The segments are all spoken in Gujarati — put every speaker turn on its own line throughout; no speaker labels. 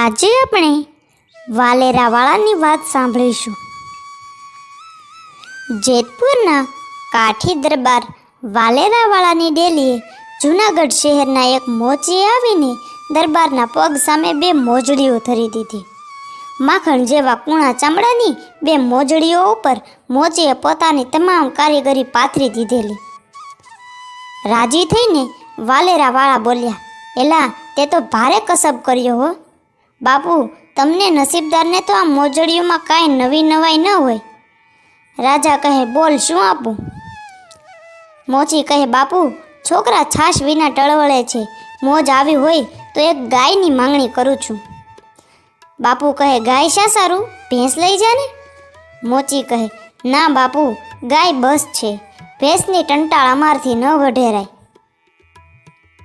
આજે આપણે વાલેરાવાળાની વાત સાંભળીશું. જેતપુરના કાઠી દરબાર વાલેરાવાળાની ડેલીએ જૂનાગઢ શહેરના એક મોચીએ આવીને દરબારના પગ સામે બે મોજડીઓ ધરી દીધી. માખણ જેવા કૂણા ચામડાની બે મોજડીઓ ઉપર મોચીએ પોતાની તમામ કારીગરી પાથરી દીધેલી. રાજી થઈને વાલેરાવાળા બોલ્યા, એલા, તે તો ભારે કસબ કર્યો હો. બાપુ તમને નસીબદારને તો આ મોજડીઓમાં કાંઈ નવી નવાઈ ન હોય. રાજા કહે, બોલ, શું આપું? મોચી કહે, બાપુ, છોકરા છાશ વિના ટળવળે છે. મોજ આવી હોય તો એક ગાયની માંગણી કરું છું. બાપુ કહે, ગાય શા સારું? ભેંસ લઈ જા ને મોચી કહે, ના બાપુ, ગાય બસ છે. ભેંસની ટંટાળ અમારથી ન વઢેરાય.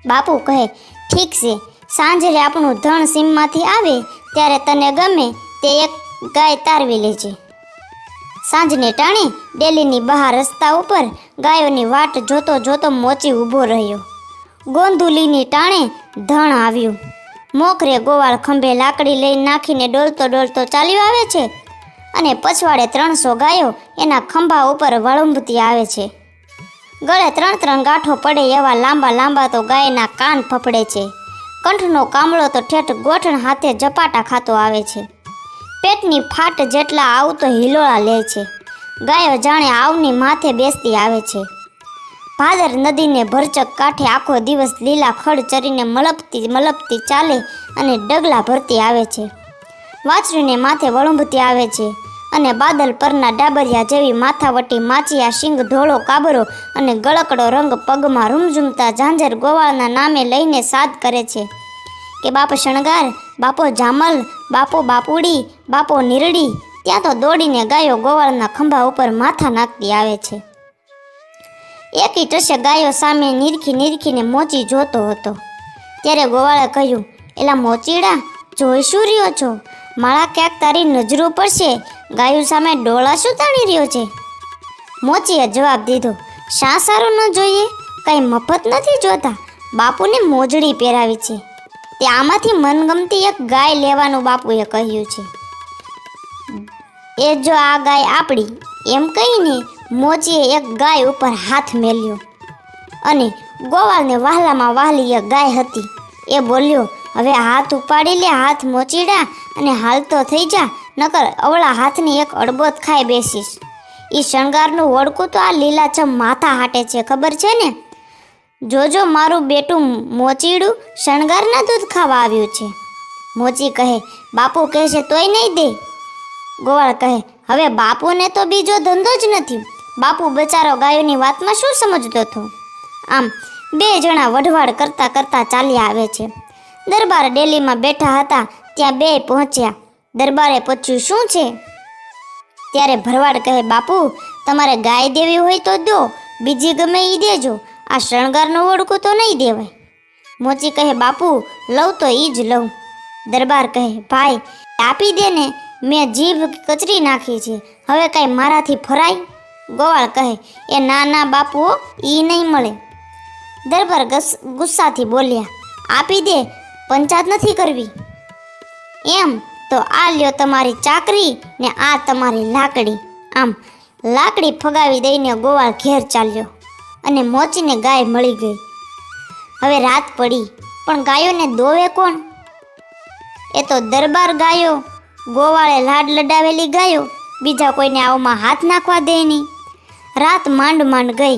બાપુ કહે, ઠીક છે સાંજે આપણું ધણ સીમમાંથી આવે, ત્યારે તને ગમે તે એક ગાય તારવી લેજે. સાંજને ટાણે, ડેલીની બહાર રસ્તા ઉપર ગાયોની વાટ જોતો જોતો મોચી ઊભો રહ્યો. ગોંધુલીની ટાણે ધણ આવ્યું. મોખરે ગોવાળ ખંભે લાકડી લઈ નાખીને ડોલતો ડોલતો ચાલ્યો આવે છે અને પછવાડે ત્રણસો ગાયો એના ખંભા ઉપર વળંબતી આવે છે. ગળે ત્રણ ત્રણ ગાંઠો પડે એવા લાંબા લાંબા તો ગાયના કાન ફફડે છે. કંઠનો કામળો તો ઠેઠ ગોઠણ હાથે ઝપાટા ખાતો આવે છે. પેટની ફાટ જેટલા આવ તો હિલોળા લે છે. ગાયો જાણે આવની માથે બેસતી આવે છે. ભાદર નદીને ભરચક કાંઠે આખો દિવસ લીલા ખડ ચરીને મલપતી મલપતી ચાલે અને ડગલા ભરતી આવે છે. વાછરીને માથે વળુંભતી આવે છે. અને બાદલ પરના ડાબરિયા જેવી માથાવટી, માચિયા, શિંગ, ધોળો કાબરો અને ગળકડો રંગ પગમાં રૂમઝૂમતા ઝાંઝર ગોવાળના નામે લઈને સાદ કરે છે. કે બાપ શણગાર, બાપો જામલ, બાપો બાપુડી, બાપો નીરડી, ત્યાં તો દોડીને ગાયો ગોવાળના ખંભા ઉપર માથા નાખતી આવે છે. એકી ટસે ગાયો સામે નીરખી નીરખીને મોચી જોતો હતો. ત્યારે ગોવાળે કહ્યું, એલા મોચીડા જોઈ શું રહ્યો છો? માળા ક્યાંક તારી નજરો પડશે? ગાયું સામે ડોળા શું તાણી રહ્યો છે. મોચીએ જવાબ દીધો શા સારું ન જોઈએ, કંઈ મફત નથી જોતા. બાપુને મોજડી પહેરાવી છે. તે આમાંથી મનગમતી એક ગાય લેવાનું બાપુએ કહ્યું છે. એ જો આ ગાય આપણી એમ કહીને મોચીએ એક ગાય ઉપર હાથ મેલ્યો અને ગોવાળને વહાલામાં વહાલી એક ગાય હતી. એ બોલ્યો, હવે હાથ ઉપાડી લે, હાથ મોચીડા અને હાલતો થઈ જા નકર અવળા હાથની એક અડબોત ખાઈ બેસીશ. એ શણગારનું વળકું તો આ લીલાછમ માથા હાટે છે, ખબર છે ને? જોજો મારું બેટું મોચીડું શણગારના દૂધ ખાવા આવ્યું છે. મોચી કહે, બાપુ કહેશે તોય નહીં દે. ગોવાળ કહે, હવે બાપુને તો બીજો ધંધો જ નથી. બાપુ બચારો ગાયોની વાતમાં શું સમજતો હતો? આમ બે જણા વઢવાડ કરતાં કરતાં ચાલ્યા આવે છે. દરબાર ડેલીમાં બેઠા હતા, ત્યાં બે પહોંચ્યા. દરબારે પૂછ્યું, શું છે? ત્યારે ભરવાડ કહે, બાપુ, તમારે ગાય દેવી હોય તો દો, બીજી ગમે એ દેજો. આ શણગારનું ઓળખું તો નહીં દેવાય. મોચી કહે, બાપુ, લઉં તો એ જ લઉં. દરબાર કહે, ભાઈ, આપી દે ને, મેં જીભ કચરી નાખી છે. હવે કાંઈ મારાથી ફરાય? ગોવાળ કહે, એ ના ના બાપુ એ નહીં મળે. દરબાર ગસ- ગુસ્સાથી બોલ્યા, આપી દે પંચાત નથી કરવી. એમ તો આ લ્યો તમારી ચાકરી ને આ તમારી લાકડી. આમ લાકડી ફગાવી દઈને ગોવાળ ઘેર ચાલ્યો અને મોચીને ગાય મળી ગઈ. હવે રાત પડી, પણ ગાયોને દોવે કોણ? એ તો દરબાર ગાયો, ગોવાળે લાડ લડાવેલી ગાયો, બીજા કોઈને આવમાં હાથ નાખવા દે નહીં. રાત માંડ માંડ ગઈ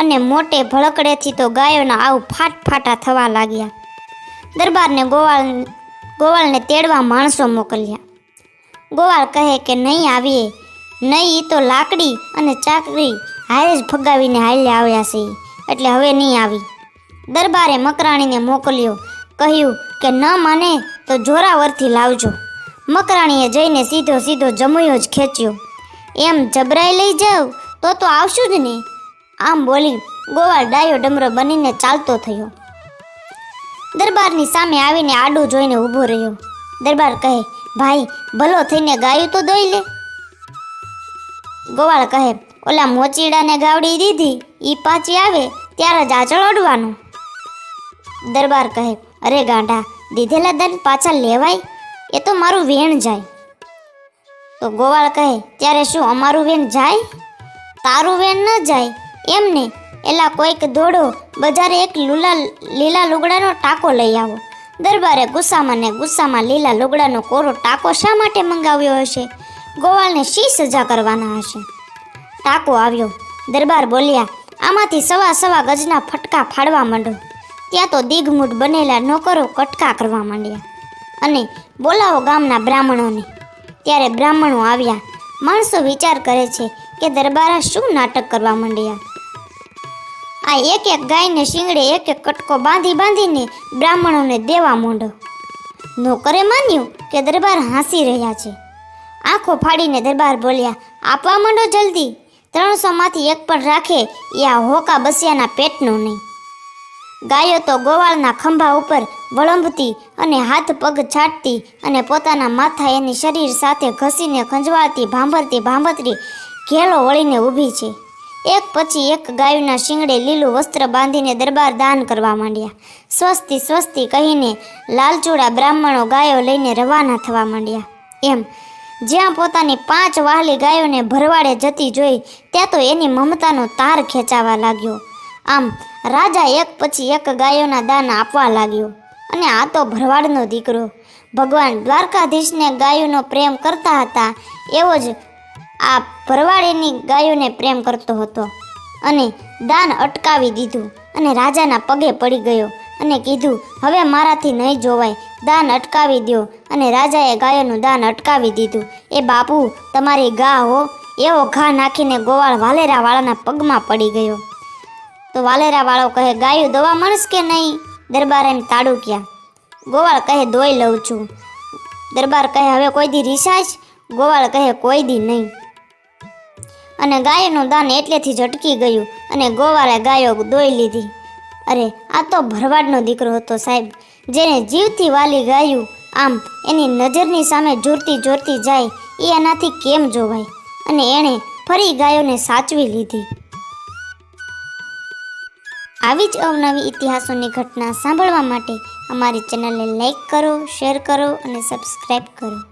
અને મોટે ભળકડેથી તો ગાયોના આવ ફાટ ફાટા થવા લાગ્યા. દરબારને ગોવાળ ગોવાળને તેડવા માણસો મોકલ્યા. ગોવાળ કહે કે નહીં આવીએ. નહીં તો લાકડી અને ચાકરી હારે જ ફગાવીને હાલ્યા આવ્યા છે. એટલે હવે નહીં આવી. દરબારે મકરાણીને મોકલ્યો. કહ્યું કે ન માને તો જોરાવરથી લાવજો. મકરાણીએ જઈને સીધો સીધો જમુયો જ ખેંચ્યો. એમ જબરાઈ લઈ જાવ તો તો આવશું જ ને. આમ બોલી ગોવાળ ડાયો ડમરો બનીને ચાલતો થયો. દરબારની સામે આવીને આડું જોઈને ઊભો રહ્યો. દરબાર કહે, ભાઈ, ભલો થઈને ગાયું તો દોઈ લે. ગોવાળ કહે, ઓલા મોચીડાને ગાવડી દીધી, ઈ પાછી આવે ત્યારે જ આચળ અડવાનું. દરબાર કહે, અરે ગાંડા, દીધેલા દંડ પાછા લેવાય? એ તો મારું વેણ જાય. તો ગોવાળ કહે, ત્યારે શું અમારું વેણ જાય? તારું વેણ ન જાય? એમને એલા કોઈક દોડો, બજારે એક લૂલા લીલા લુગડાનો ટાંકો લઈ આવો. દરબારે ગુસ્સામાં ને ગુસ્સામાં લીલા લુગડાનો કોરો ટાંકો શા માટે મંગાવ્યો હશે? ગોવાળને શી સજા કરવાના હશે? ટાંકો આવ્યો. દરબાર બોલ્યા, આમાંથી સવા સવા ગજના ફટકા ફાડવા માંડો. ત્યાં તો દિગમૂઢ બનેલા નોકરો કટકા કરવા માંડ્યા. અને બોલાવો ગામના બ્રાહ્મણોને. ત્યારે બ્રાહ્મણો આવ્યા. માણસો વિચાર કરે છે કે દરબારા શું નાટક કરવા માંડ્યા? આ એક એક ગાયને શિંગડે એક એક કટકો બાંધી બાંધીને બ્રાહ્મણોને દેવા માંડો. નોકરે માન્યું કે દરબાર હાંસી રહ્યા છે. આંખો ફાડીને દરબાર બોલ્યા, આપવા માંડો જલ્દી. ત્રણસોમાંથી એક પણ રાખે, એ આ હોકા બસિયાના પેટનું નહીં. ગાયો તો ગોવાળના ખંભા ઉપર વળંબતી અને હાથ પગ છાટતી અને પોતાના માથા એની શરીર સાથે ઘસીને ખંજવાળતી, ભાંભરતી ભાંભરતી ઘેલો વળીને ઊભી છે. એક પછી એક ગાયોના શિંગડે લીલું વસ્ત્ર બાંધીને દરબાર દાન કરવા માંડ્યા. સ્વસ્તી સ્વસ્તી કહીને લાલચૂડા બ્રાહ્મણો ગાયો લઈને રવાના થવા માંડ્યા. એમ, જ્યાં પોતાની પાંચ વાહલી ગાયોને ભરવાડે જતી જોઈ, ત્યાં તો એની મમતાનો તાર ખેંચાવા લાગ્યો. આમ, રાજા એક પછી એક ગાયોના દાન આપવા લાગ્યો. અને આ તો ભરવાડનો દીકરો. ભગવાન દ્વારકાધીશને ગાયોનો પ્રેમ કરતા હતા, એવો જ આ ભરવાડેની ગાયોને પ્રેમ કરતો હતો અને દાન અટકાવી દીધું અને રાજાના પગે પડી ગયો અને કીધું, હવે મારાથી નહીં જોવાય, દાન અટકાવી દો અને રાજાએ ગાયોનું દાન અટકાવી દીધું. એ બાપુ, તમારી ગા હો. એવો ઘા નાખીને ગોવાળ વાલેરાવાળાના પગમાં પડી ગયો. તો વાલેરાવાળો કહે, ગાયું દવા મળશ કે નહીં? દરબાર એમ તાડુક્યા ગોવાળ કહે, દોઈ લઉં છું. દરબાર કહે, હવે કોઈ દી રિસાશ ગોવાળ કહે, કોઈ દી નહીં. અને ગાયનું દાન એટલેથી જ અટકી ગયું અને ગોવાળે ગાયો દોઈ લીધી. અરે, આ તો ભરવાડનો દીકરો હતો સાહેબ, જેને જીવથી વાલી ગાયું, આમ એની નજરની સામે જોરતી જોરતી જાય, એ એનાથી કેમ જોવાય? અને એણે ફરી ગાયોને સાચવી લીધી. આવી જ અવનવી ઇતિહાસોની ઘટના સાંભળવા માટે અમારી ચેનલને લાઈક કરો, શેર કરો અને સબસ્ક્રાઈબ કરો.